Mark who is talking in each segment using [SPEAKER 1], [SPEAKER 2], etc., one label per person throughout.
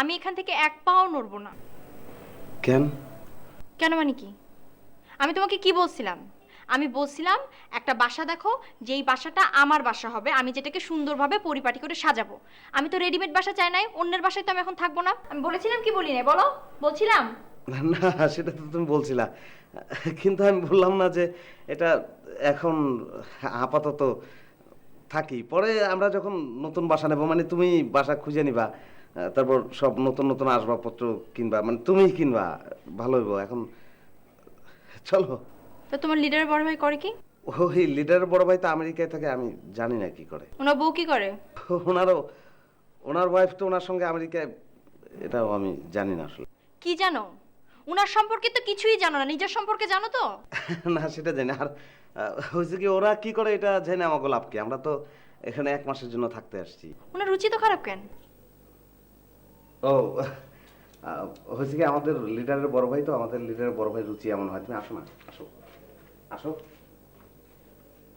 [SPEAKER 1] আমি এখান থেকে এক পাও নড়বো না।
[SPEAKER 2] কেন?
[SPEAKER 1] কেন মানে কি? আমি তোমাকে কি বলছিলাম? আমি বলছিলাম একটা বাসা দেখো যেই বাসাটা আমার বাসা হবে আমি যেটাকে সুন্দরভাবে পরিপাটি করে সাজাবো। আমি তো রেডিমেড বাসা চাই নাই অন্যের বাসায় তো আমি এখন থাকব না। আমি বলেছিলাম কি বলি নাই বলো বলছিলাম।
[SPEAKER 2] না সেটা তো তুমি বলছিলা। কিন্তু আমি বললাম না যে এটা এখন আপাতত থাকি। পরে আমরা যখন নতুন বাসা নেব মানে তুমি বাসা খুঁজে নিবা। তারপর সব নতুন নতুন আসবাবপত্র কিনবা। মানে তুমিই কিনবা ভালো হইব। এখন চলো।
[SPEAKER 1] তো তোমার লিডারের বড় ভাই করে কি?
[SPEAKER 2] ওই লিডারের বড় ভাই তো আমেরিকায় থাকে আমি জানি না কি করে।
[SPEAKER 1] ওনার বউ কি করে?
[SPEAKER 2] ওনারও ওনার ওয়াইফ তো ওনার সঙ্গে আমেরিকায় এটাও আমি জানি না আসলে।
[SPEAKER 1] কি জানো? ওনার সম্পর্কে তো কিছুই জানো না। নিজের সম্পর্কে জানো তো?
[SPEAKER 2] না সেটা জানি আর হয়েছে কি ওরা কি করে এটা জেনে আমাকে লাভ কি? আমরা তো এখানে এক মাসের জন্য থাকতে আসছি।
[SPEAKER 1] ওনার রুচি তো খারাপ কেন?
[SPEAKER 2] ও হয়েছে কি আমাদের লিডারের বড় ভাই তো? আমাদের লিডারের বড় ভাই রুচি এমন হয়। তুমি আসো না, আসো। আসো।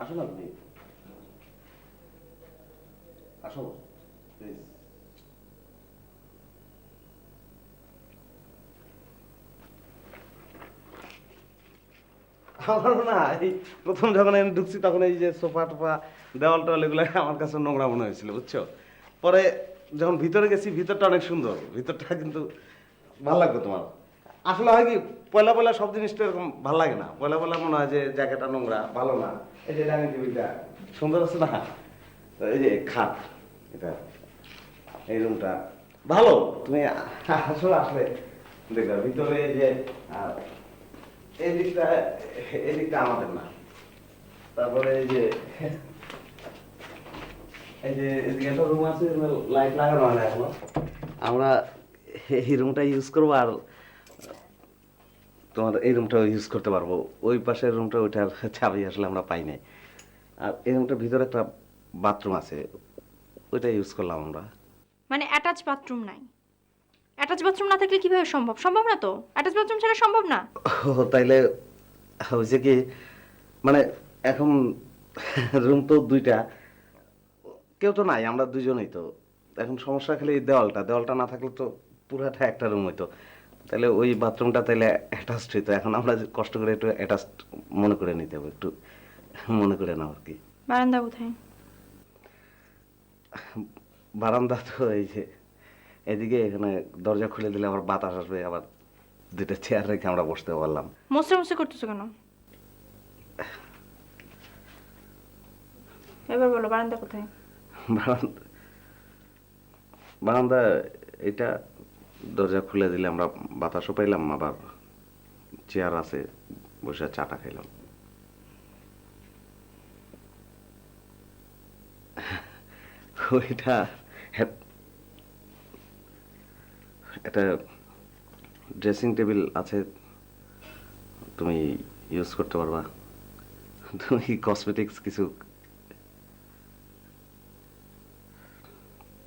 [SPEAKER 2] আসো না তুমি। আসো প্রথম যখন আমি ঢুকছি, তখন এই যে সোফা টোফা দেওয়াল টেওয়াল এগুলো আমার কাছে নোংরা মনে হয়েছিল, বুঝছ? পরে যখন ভিতরে গেছি, ভিতরটা অনেক সুন্দর। ভিতরটা কিন্তু ভালো লাগবে তোমার। আসলে হয় কি, পয়লা পয়লা সব জিনিসটা এরকম ভালো লাগে না। পয়লা পয়লা মনে হয় যে জায়গাটা নোংরা, ভালো না। এই যে ডাইনিং টেবিলটা সুন্দর আছে না? এই যে খাট, এটা, এই রুমটা। ভালো, তুমি আসলে আসলে দেখবে, ভিতরে এই যে এই দিকটা এই দিকটা আমাদের না। তারপরে এই যে এই যে এদিকে একটা রুম আছে লাইট লাগানো হয় না এখনও। আমরা এই রুমটা ইউজ করব আর তোমার এই রুমটা ইউজ করতে পারব। ওই পাশের রুমটা ওইটার চাবি আসলে আমরা পাই নাই। আর এই রুমটার ভিতরে একটা বাথরুম আছে ওইটা ইউজ করলাম আমরা।
[SPEAKER 1] মানে অ্যাটাচ বাথরুম নাই। অ্যাটাচ বাথরুম না থাকলে কীভাবে সম্ভব? সম্ভব না তো? অ্যাটাচ বাথরুম ছাড়া সম্ভব না?
[SPEAKER 2] ও তাইলে হয়েছে কি মানে এখন রুম তো দুইটা কেউ তো নাই আমরা দুজনেই তো। এখন সমস্যা খালি এই দেওয়ালটা দেওয়ালটা না থাকলে তো পুরাটা একটা রুম হইতো। তাহলে ওই বাথরুমটা তাহলে অ্যাটাচড হইতো। এখন আমরা কষ্ট করে একটু অ্যাটাচড মনে করে নিতে হবে একটু মনে করে নাও আর কি।
[SPEAKER 1] বারান্দা কোথায়?
[SPEAKER 2] বারান্দা তো এই যে এদিকে এখানে দরজা খুলে দিলে আবার বাতাস আসবে আবার দুইটা চেয়ার রেখে আমরা বসতে পারলাম।
[SPEAKER 1] মশরা মশরি করতেছো কেন? এবার বলো বারান্দা কোথায়?
[SPEAKER 2] বারান্দা এটা দরজা খুলে দিলে আমরা বাতাসও পাইলাম, আবার চেয়ার আছে, বসে চাটা খাইলাম। ওইটা হ্যাঁ- একটা ড্রেসিং টেবিল আছে, তুমি ইউজ করতে পারবা। তুমি কসমেটিক্স কিছু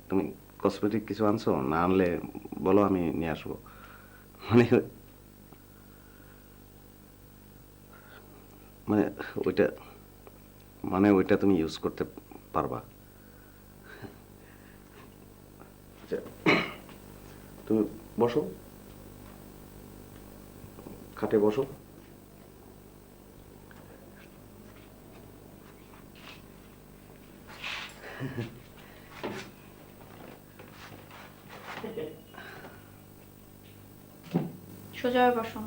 [SPEAKER 2] তুমি কসমেটিক কিছু আনছো? না আনলে বলো আমি নিয়ে আসব। মানে মানে ওইটা মানে ওইটা তুমি ইউজ করতে পারবা। আচ্ছা, তুমি বসো। খাটে বসো।
[SPEAKER 1] সোজা হয়ে বসো।